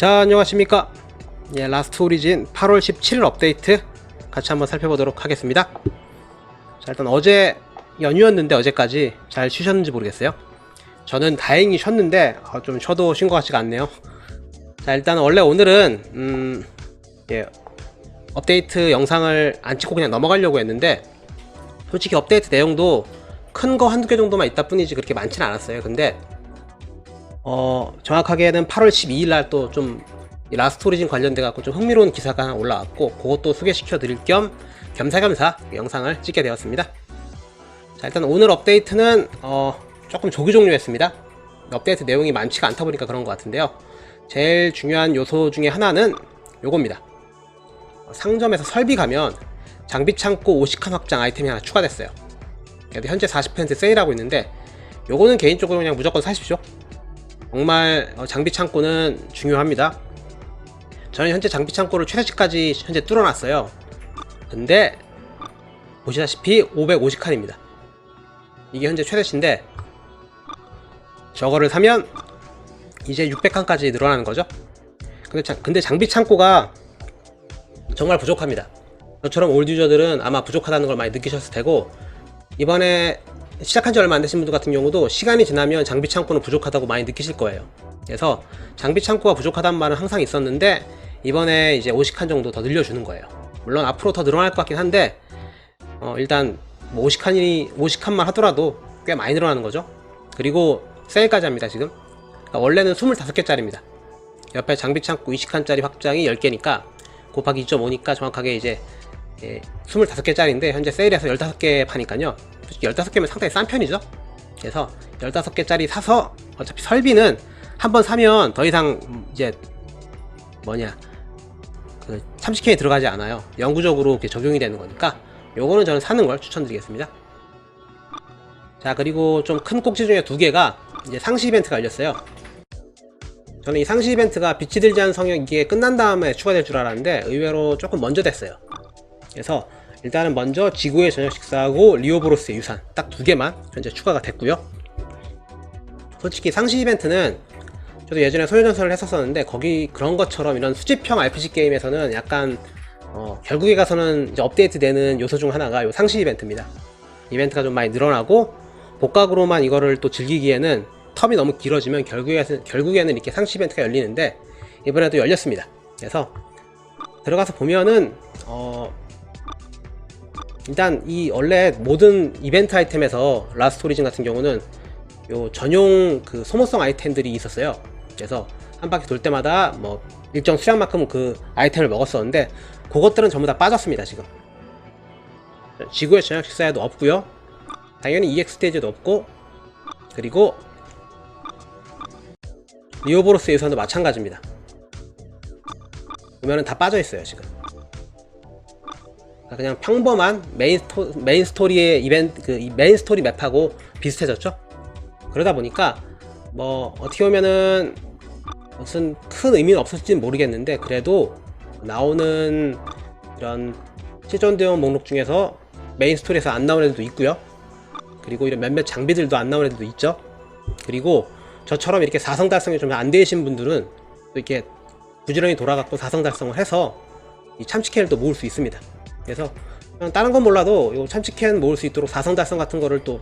자 안녕하십니까? 예, 라스트 오리진 8월 17일 업데이트 같이 한번 살펴보도록 하겠습니다. 자 일단 어제 연휴였는데 어제까지 잘 쉬셨는지 모르겠어요. 저는 다행히 쉬었는데 어, 좀 쉬어도 쉰 것 같지가 않네요. 자 일단 원래 오늘은 음, 예, 업데이트 영상을 안 찍고 그냥 넘어가려고 했는데 솔직히 업데이트 내용도 큰 거 한두 개 정도만 있다 뿐이지 그렇게 많지는 않았어요. 근데 어 정확하게는 8월 12일 날 또 좀 라스트 오리진 관련돼 갖고 좀 흥미로운 기사가 하나 올라왔고 그것도 소개시켜 드릴 겸 겸사겸사 영상을 찍게 되었습니다. 자 일단 오늘 업데이트는 어 조금 조기 종료했습니다. 업데이트 내용이 많지가 않다 보니까 그런 것 같은데요. 제일 중요한 요소 중에 하나는 요겁니다. 어, 상점에서 설비 가면 장비 창고 50칸 확장 아이템이 하나 추가됐어요. 현재 40% 세일하고 있는데 요거는 개인적으로 그냥 무조건 사십시오 정말 어, 장비 창고는 중요합니다. 저는 현재 장비 창고를 최대치까지 현재 뚫어놨어요. 근데 보시다시피 550칸입니다. 이게 현재 최대치인데 저거를 사면 이제 600칸까지 늘어나는 거죠. 근데, 자- 근데 장비 창고가 정말 부족합니다. 저처럼 올드 유저들은 아마 부족하다는 걸 많이 느끼셨을 테고 이번에 시작한 지 얼마 안 되신 분들 같은 경우도 시간이 지나면 장비 창고는 부족하다고 많이 느끼실 거예요. 그래서 장비 창고가 부족하다는 말은 항상 있었는데 이번에 이제 50칸 정도 더 늘려주는 거예요. 물론 앞으로 더 늘어날 것 같긴 한데 어, 일단 뭐 50칸이 50칸만 하더라도 꽤 많이 늘어나는 거죠. 그리고 세일까지 합니다 지금. 그러니까 원래는 25개짜리입니다. 옆에 장비 창고 20칸짜리 확장이 10개니까 곱하기 2.5니까 정확하게 이제 예, 25개짜리인데 현재 세일해서 15개 파니까요. 솔직히 15개면 상당히 싼 편이죠. 그래서 15개짜리 사서 어차피 설비는 한 번 사면 더 이상 음, 이제 뭐냐 그 참치캔에 들어가지 않아요. 영구적으로 이렇게 적용이 되는 거니까 요거는 저는 사는 걸 추천드리겠습니다. 자 그리고 좀 큰 꼭지 중에 두 개가 이제 상시 이벤트가 열렸어요. 저는 이 상시 이벤트가 빛이 들지 않은 성역 이게 끝난 다음에 추가될 줄 알았는데 의외로 조금 먼저 됐어요. 그래서 일단은 먼저 지구의 저녁 식사하고 리오브로스의 유산 딱 두 개만 현재 추가가 됐고요. 솔직히 상시 이벤트는 저도 예전에 소녀전설을 했었었는데 거기 그런 것처럼 이런 수집형 RPG 게임에서는 약간 어, 결국에 가서는 이제 업데이트되는 요소 중 하나가 요 상시 이벤트입니다. 이벤트가 좀 많이 늘어나고 복각으로만 이거를 또 즐기기에는 텀이 너무 길어지면 결국에, 결국에는 이렇게 상시 이벤트가 열리는데 이번에도 열렸습니다. 그래서 들어가서 보면은 어, 일단 이 원래 모든 이벤트 아이템에서 라스트 오리진 같은 경우는 요 전용 그 소모성 아이템들이 있었어요. 그래서 한 바퀴 돌 때마다 뭐 일정 수량만큼 그 아이템을 먹었었는데 그것들은 전부 다 빠졌습니다 지금. 지구의 저녁 식사에도 없고요. 당연히 EX 스테이지도 없고 그리고 리오보로스 예선도 마찬가지입니다. 보면은 다 빠져 있어요 지금. 그냥 평범한 메인 스토 메인 스토리의 이벤트 그이 메인 스토리 맵하고 비슷해졌죠. 그러다 보니까 뭐 어떻게 보면은 무슨 큰 의미는 없을지는 모르겠는데 그래도 나오는 이런 시전 대원 목록 중에서 메인 스토리에서 안 나온 애들도 있고요. 그리고 이런 몇몇 장비들도 안 나온 애들도 있죠. 그리고 저처럼 이렇게 사성 달성이 좀 안 되신 분들은 또 이렇게 부지런히 돌아갔고 사성 달성을 해서 이 참치캔을 또 모을 수 있습니다. 그래서 그냥 다른 건 몰라도 이 참치캔 모을 수 있도록 사성 달성 같은 거를 또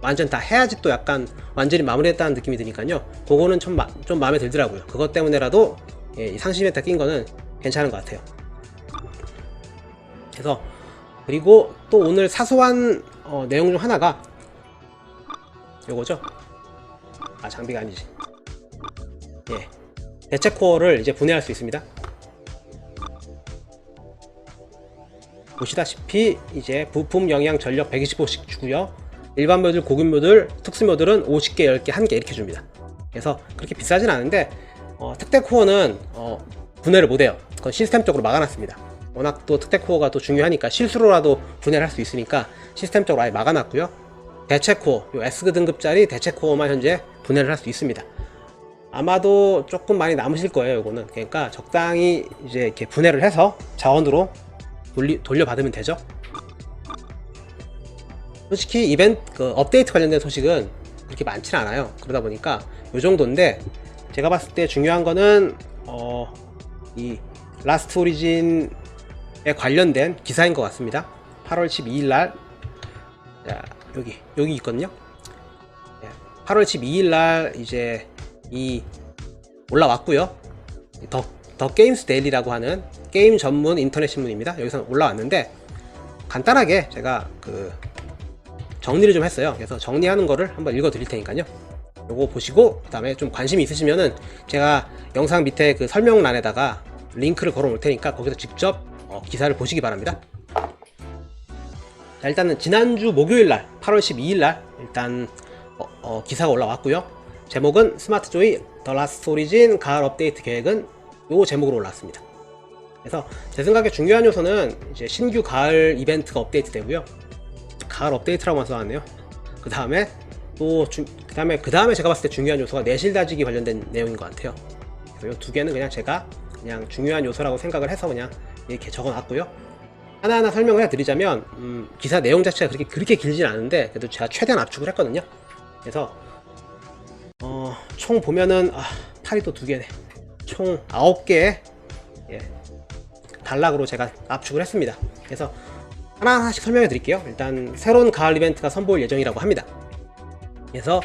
완전 다 해야지 또 약간 완전히 마무리했다는 느낌이 드니까요. 그거는 좀, 마, 좀 마음에 들더라고요. 그것 때문에라도 예, 이 상시 메타 낀 거는 괜찮은 것 같아요. 그래서 그리고 또 오늘 사소한 어, 내용 중 하나가 요거죠. 아 장비가 아니지. 예, 대체 코어를 이제 분해할 수 있습니다. 보시다시피 이제 부품 영양 전력 125씩 주고요. 일반 모듈, 고급 모듈, 특수 모듈은 50개, 10개, 1개 이렇게 줍니다. 그래서 그렇게 비싸진 않은데 어, 특대 코어는 어, 분해를 못해요. 그건 시스템적으로 막아놨습니다. 워낙 또 특대 코어가 또 중요하니까 실수로라도 분해를 할 수 있으니까 시스템적으로 아예 막아놨고요. 대체 코어, 요 S 등급짜리 대체 코어만 현재 분해를 할 수 있습니다. 아마도 조금 많이 남으실 거예요, 요거는. 그러니까 적당히 이제 이렇게 분해를 해서 자원으로 돌리, 돌려받으면 되죠. 솔직히 이벤트 그 업데이트 관련된 소식은 그렇게 많지는 않아요. 그러다 보니까 요 정도인데 제가 봤을 때 중요한 거는 어, 이 라스트 오리진에 관련된 기사인 것 같습니다. 8월 12일 날 자, 여기 여기 있거든요. 예, 8월 12일 날 이제 이 올라왔고요. 더, 더 게임스 데일리라고 하는 게임 전문 인터넷 신문입니다. 여기서 올라왔는데 간단하게 제가 그 정리를 좀 했어요. 그래서 정리하는 거를 한번 읽어 드릴 테니까요. 요거 보시고 그다음에 좀 관심이 있으시면은 제가 영상 밑에 그 설명란에다가 링크를 걸어 놓을 테니까 거기서 직접 어, 기사를 보시기 바랍니다. 자, 일단은 지난주 목요일 날 8월 12일 날 일단 어, 어, 기사가 올라왔고요. 제목은 스마트 조이 더 라스트 오리진 가을 업데이트 계획은 요 제목으로 올라왔습니다. 그래서 제 생각에 중요한 요소는 이제 신규 가을 이벤트가 업데이트 되고요. 가을 업데이트라고만 써놨네요. 그 다음에 또그 다음에 그 다음에 제가 봤을 때 중요한 요소가 내실 다지기 관련된 내용인 것 같아요. 그래서 이 두 개는 그냥 제가 그냥 중요한 요소라고 생각을 해서 그냥 이렇게 적어놨고요. 하나하나 설명을 해드리자면 음, 기사 내용 자체가 그렇게 그렇게 길진 않은데 그래도 제가 최대한 압축을 했거든요. 그래서 어, 총 보면은 아, 팔이 또 두 개네. 총 아홉 개의 예, 단락으로 제가 압축을 했습니다. 그래서 하나하나씩 설명해 드릴게요. 일단 새로운 가을 이벤트가 선보일 예정이라고 합니다. 그래서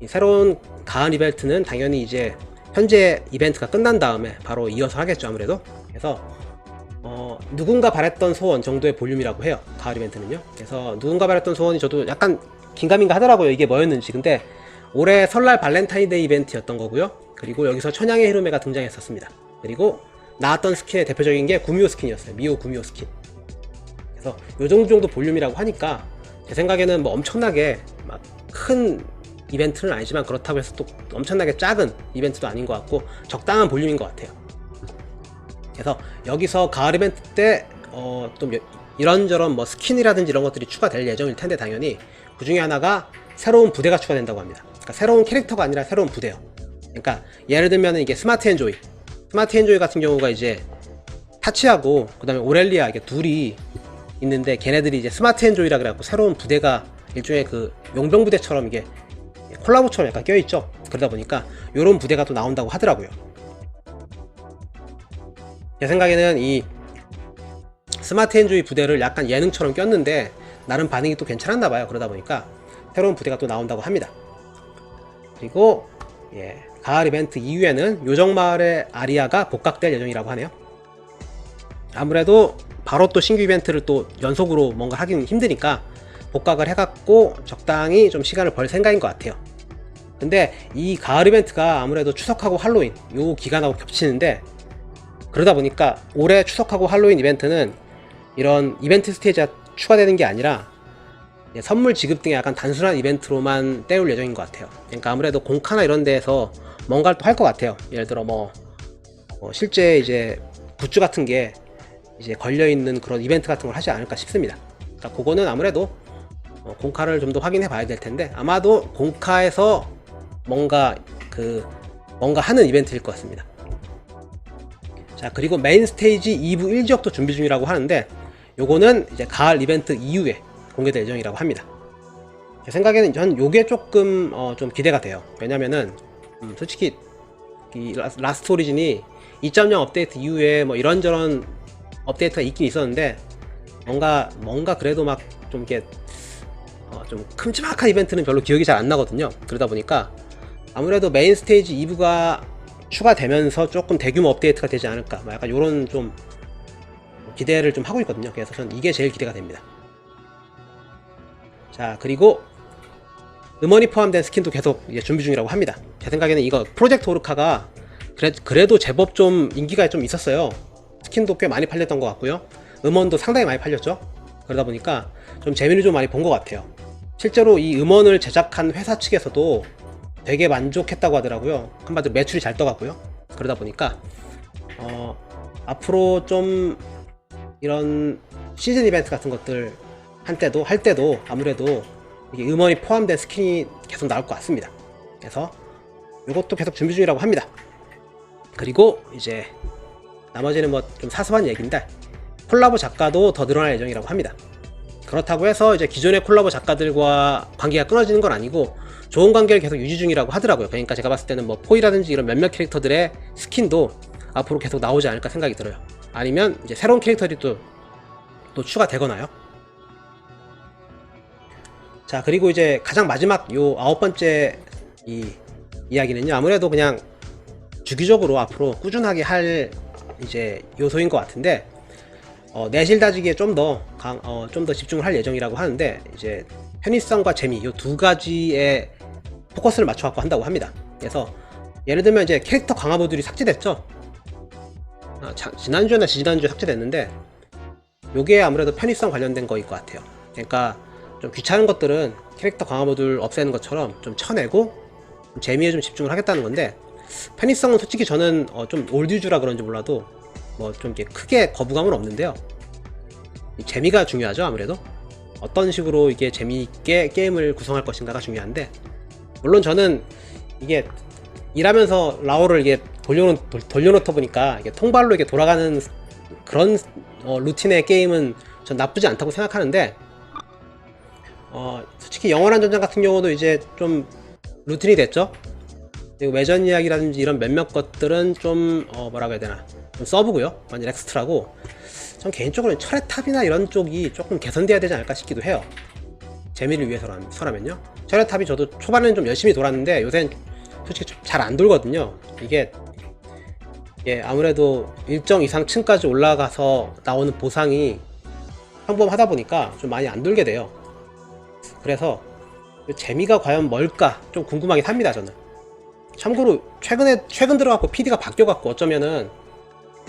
이 새로운 가을 이벤트는 당연히 이제 현재 이벤트가 끝난 다음에 바로 이어서 하겠죠 아무래도. 그래서 어, 누군가 바랬던 소원 정도의 볼륨이라고 해요. 가을 이벤트는요. 그래서 누군가 바랬던 소원이 저도 약간 긴가민가 하더라고요. 이게 뭐였는지. 근데 올해 설날 발렌타인데이 이벤트였던 거고요. 그리고 여기서 천양의 히로메가 등장했었습니다. 그리고 나왔던 스킨의 대표적인 게 구미호 스킨이었어요. 미호 구미호 스킨. 그래서 요 정도 볼륨이라고 하니까 제 생각에는 뭐 엄청나게 막 큰 이벤트는 아니지만 그렇다고 해서 또 엄청나게 작은 이벤트도 아닌 것 같고 적당한 볼륨인 것 같아요. 그래서 여기서 가을 이벤트 때 어 좀 이런저런 뭐 스킨이라든지 이런 것들이 추가될 예정일 텐데 당연히 그 중에 하나가 새로운 부대가 추가된다고 합니다. 그러니까 새로운 캐릭터가 아니라 새로운 부대요. 그러니까 예를 들면 이게 스마트 엔조이, 스마트 엔조이 같은 경우가 이제 타치하고 그 다음에 오렐리아 이게 둘이 있는데 걔네들이 이제 스마트 엔조이라 그래갖고 새로운 부대가 일종의 그 용병 부대처럼 이게 콜라보처럼 약간 껴있죠. 그러다 보니까 이런 부대가 또 나온다고 하더라고요. 제 생각에는 이 스마트 엔조이 부대를 약간 예능처럼 꼈는데 나름 반응이 또 괜찮았나 봐요. 그러다 보니까 새로운 부대가 또 나온다고 합니다. 그리고 예, 가을 이벤트 이후에는 요정마을의 아리아가 복각될 예정이라고 하네요. 아무래도 바로 또 신규 이벤트를 또 연속으로 뭔가 하기는 힘드니까 복각을 해갖고 적당히 좀 시간을 벌 생각인 것 같아요. 근데 이 가을 이벤트가 아무래도 추석하고 할로윈 요 기간하고 겹치는데 그러다 보니까 올해 추석하고 할로윈 이벤트는 이런 이벤트 스테이지가 추가되는 게 아니라 예, 선물 지급 등의 약간 단순한 이벤트로만 때울 예정인 것 같아요. 그러니까 아무래도 공카나 이런 데에서 뭔가를 또 할 것 같아요. 예를 들어 뭐, 뭐 실제 이제 굿즈 같은 게 이제 걸려 있는 그런 이벤트 같은 걸 하지 않을까 싶습니다. 그러니까 그거는 아무래도 어, 공카를 좀 더 확인해 봐야 될 텐데 아마도 공카에서 뭔가 그 뭔가 하는 이벤트일 것 같습니다. 자 그리고 메인 스테이지 2부 1지역도 준비 중이라고 하는데 요거는 이제 가을 이벤트 이후에 공개될 예정이라고 합니다. 제 생각에는 전 요게 조금 어, 좀 기대가 돼요. 왜냐면은 음, 솔직히 이 라- 라스트 오리진이 2.0 업데이트 이후에 뭐 이런저런 업데이트가 있긴 있었는데 뭔가 뭔가 그래도 막 좀 이렇게 어, 좀 큼지막한 이벤트는 별로 기억이 잘 안 나거든요. 그러다 보니까 아무래도 메인 스테이지 2부가 추가되면서 조금 대규모 업데이트가 되지 않을까. 뭐 약간 요런 좀 기대를 좀 하고 있거든요. 그래서 전 이게 제일 기대가 됩니다. 자, 그리고 음원이 포함된 스킨도 계속 이제 준비 중이라고 합니다. 제 생각에는 이거 프로젝트 오르카가 그래, 그래도 제법 좀 인기가 좀 있었어요. 스킨도 꽤 많이 팔렸던 것 같고요. 음원도 상당히 많이 팔렸죠. 그러다 보니까 좀 재미를 좀 많이 본 것 같아요. 실제로 이 음원을 제작한 회사 측에서도 되게 만족했다고 하더라고요. 한마디로 매출이 잘 떠갔고요. 그러다 보니까 어, 앞으로 좀 이런 시즌 이벤트 같은 것들 한 때도 할 때도 아무래도 음원이 포함된 스킨이 계속 나올 것 같습니다. 그래서 이것도 계속 준비 중이라고 합니다. 그리고 이제 나머지는 뭐 좀 사소한 얘기인데 콜라보 작가도 더 늘어날 예정이라고 합니다. 그렇다고 해서 이제 기존의 콜라보 작가들과 관계가 끊어지는 건 아니고 좋은 관계를 계속 유지 중이라고 하더라고요. 그러니까 제가 봤을 때는 뭐 포이라든지 이런 몇몇 캐릭터들의 스킨도 앞으로 계속 나오지 않을까 생각이 들어요. 아니면 이제 새로운 캐릭터들이 또, 또 추가되거나요. 자 그리고 이제 가장 마지막 요 아홉 번째 이 이야기는요 아무래도 그냥 주기적으로 앞으로 꾸준하게 할 이제 요소인 것 같은데 어, 내실 다지기에 좀더 강, 어, 좀 더 집중을 할 예정이라고 하는데 이제 편의성과 재미 요두 가지에 포커스를 맞춰 갖고 한다고 합니다. 그래서 예를 들면 이제 캐릭터 강화 모듈이 삭제됐죠. 아, 자- 지난주나 지난주에 삭제됐는데 요게 아무래도 편의성 관련된 거일 것 같아요. 그러니까 좀 귀찮은 것들은 캐릭터 강화 모듈 없애는 것처럼 좀 쳐내고 좀 재미에 좀 집중을 하겠다는 건데 편의성은 솔직히 저는 어, 좀 올드주라 그런지 몰라도 뭐 좀 이렇게 크게 거부감은 없는데요. 이 재미가 중요하죠 아무래도 어떤 식으로 이게 재미있게 게임을 구성할 것인가가 중요한데 물론 저는 이게 일하면서 라오를 이게 돌려놓, 돌- 돌려놓다 보니까 이게 통발로 이게 돌아가는 그런 어, 루틴의 게임은 전 나쁘지 않다고 생각하는데 어, 솔직히 영원한 전장 같은 경우도 이제 좀 루틴이 됐죠. 그리고 외전 이야기라든지 이런 몇몇 것들은 좀 어, 뭐라고 해야 되나 좀 서브고요. 완전 엑스트라고. 전 개인적으로는 철의 탑이나 이런 쪽이 조금 개선돼야 되지 않을까 싶기도 해요. 재미를 위해서라면요. 철의 탑이 저도 초반에는 좀 열심히 돌았는데 요새는 솔직히 잘 안 돌거든요. 이게 예, 아무래도 일정 이상 층까지 올라가서 나오는 보상이 평범하다 보니까 좀 많이 안 돌게 돼요. 그래서 그 재미가 과연 뭘까 좀 궁금하긴 합니다 저는. 참고로 최근에 최근 들어갖고 PD가 바뀌어갖고 어쩌면은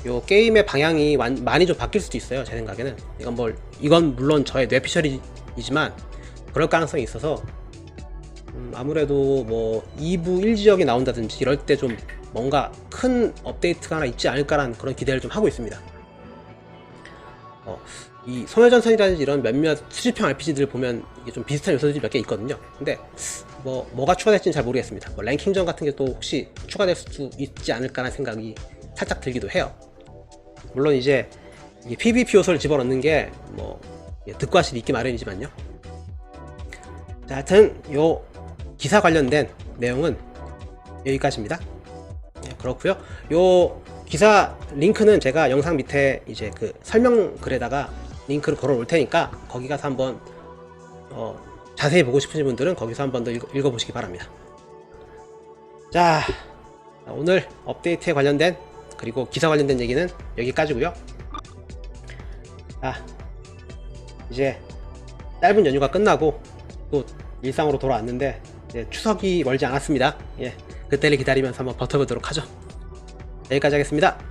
요 게임의 방향이 완- 많이 좀 바뀔 수도 있어요 제 생각에는. 이건 뭘 이건 물론 저의 뇌피셜이지만 그럴 가능성이 있어서 음, 아무래도 뭐 2부 1지역이 나온다든지 이럴 때 좀 뭔가 큰 업데이트가 하나 있지 않을까라는 그런 기대를 좀 하고 있습니다. 어, 이 소녀전선이라든지 이런 몇몇 수집형 RPG들 보면 이게 좀 비슷한 요소들이 몇 개 있거든요. 근데 뭐 뭐가 추가될지는 잘 모르겠습니다. 뭐 랭킹전 같은 게 또 혹시 추가될 수 있지 않을까라는 생각이 살짝 들기도 해요. 물론 이제 이 PVP 요소를 집어넣는 게 뭐 득과 실이 있기 마련이지만요. 자, 하여튼 요 기사 관련된 내용은 여기까지입니다. 네, 그렇고요. 요 기사 링크는 제가 영상 밑에 이제 그 설명 글에다가 링크를 걸어 놓을 테니까 거기 가서 한번 어, 자세히 보고 싶으신 분들은 거기서 한번 더 읽어, 보시기 바랍니다. 자, 오늘 업데이트에 관련된 그리고 기사 관련된 얘기는 여기까지고요. 자, 이제 짧은 연휴가 끝나고 또 일상으로 돌아왔는데 추석이 멀지 않았습니다. 예, 그때를 기다리면서 한번 버텨보도록 하죠. 여기까지 하겠습니다.